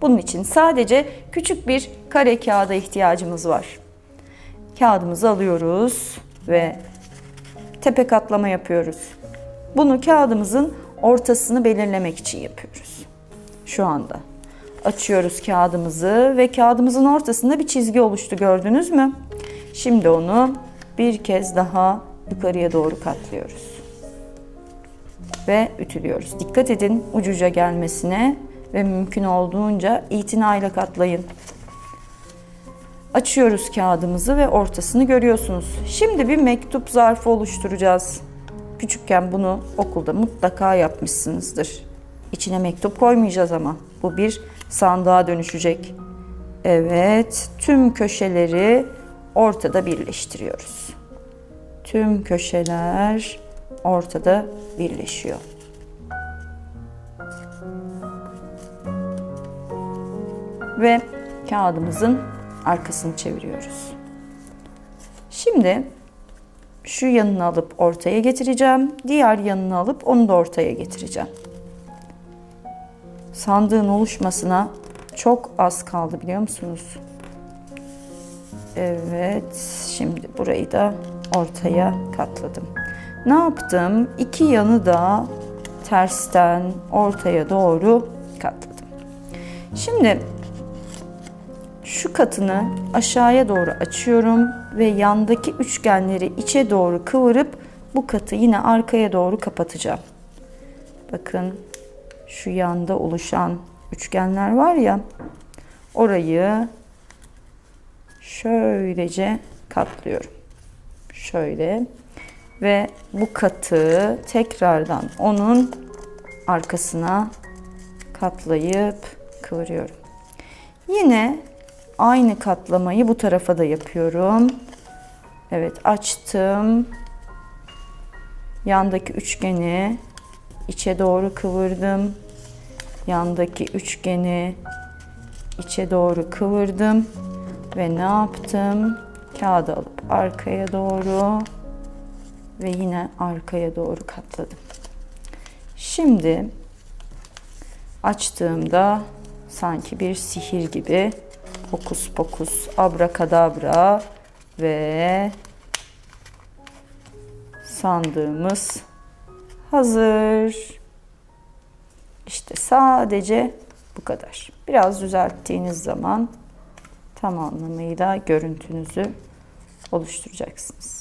Bunun için sadece küçük bir kare kağıda ihtiyacımız var. Kağıdımızı alıyoruz ve tepe katlama yapıyoruz. Bunu kağıdımızın ortasını belirlemek için yapıyoruz. Şu anda. Açıyoruz kağıdımızı ve kağıdımızın ortasında bir çizgi oluştu gördünüz mü? Şimdi onu bir kez daha yukarıya doğru katlıyoruz. Ve ütülüyoruz. Dikkat edin ucuca gelmesine ve mümkün olduğunca itinayla katlayın. Açıyoruz kağıdımızı ve ortasını görüyorsunuz. Şimdi bir mektup zarfı oluşturacağız. Küçükken bunu okulda mutlaka yapmışsınızdır. İçine mektup koymayacağız ama bu bir sandığa dönüşecek. Evet, tüm köşeleri ortada birleştiriyoruz. Tüm köşeler ortada birleşiyor. Ve kağıdımızın arkasını çeviriyoruz. Şimdi şu yanını alıp ortaya getireceğim. Diğer yanını alıp onu da ortaya getireceğim. Sandığın oluşmasına çok az kaldı biliyor musunuz? Evet, şimdi burayı da ortaya katladım. Ne yaptım? İki yanı da tersten ortaya doğru katladım. Şimdi şu katını aşağıya doğru açıyorum ve yandaki üçgenleri içe doğru kıvırıp bu katı yine arkaya doğru kapatacağım. Bakın şu yanda oluşan üçgenler var ya orayı şöylece katlıyorum. Şöyle ve bu katı tekrardan onun arkasına katlayıp kıvırıyorum. Yine aynı katlamayı bu tarafa da yapıyorum. Evet açtım. Yandaki üçgeni içe doğru kıvırdım. Yandaki üçgeni içe doğru kıvırdım ve ne yaptım? Kağıdı alıp arkaya doğru ve yine arkaya doğru katladım. Şimdi açtığımda sanki bir sihir gibi hokus pokus abrakadabra ve sandığımız hazır. İşte sadece bu kadar. Biraz düzelttiğiniz zaman tam anlamıyla görüntünüzü oluşturacaksınız.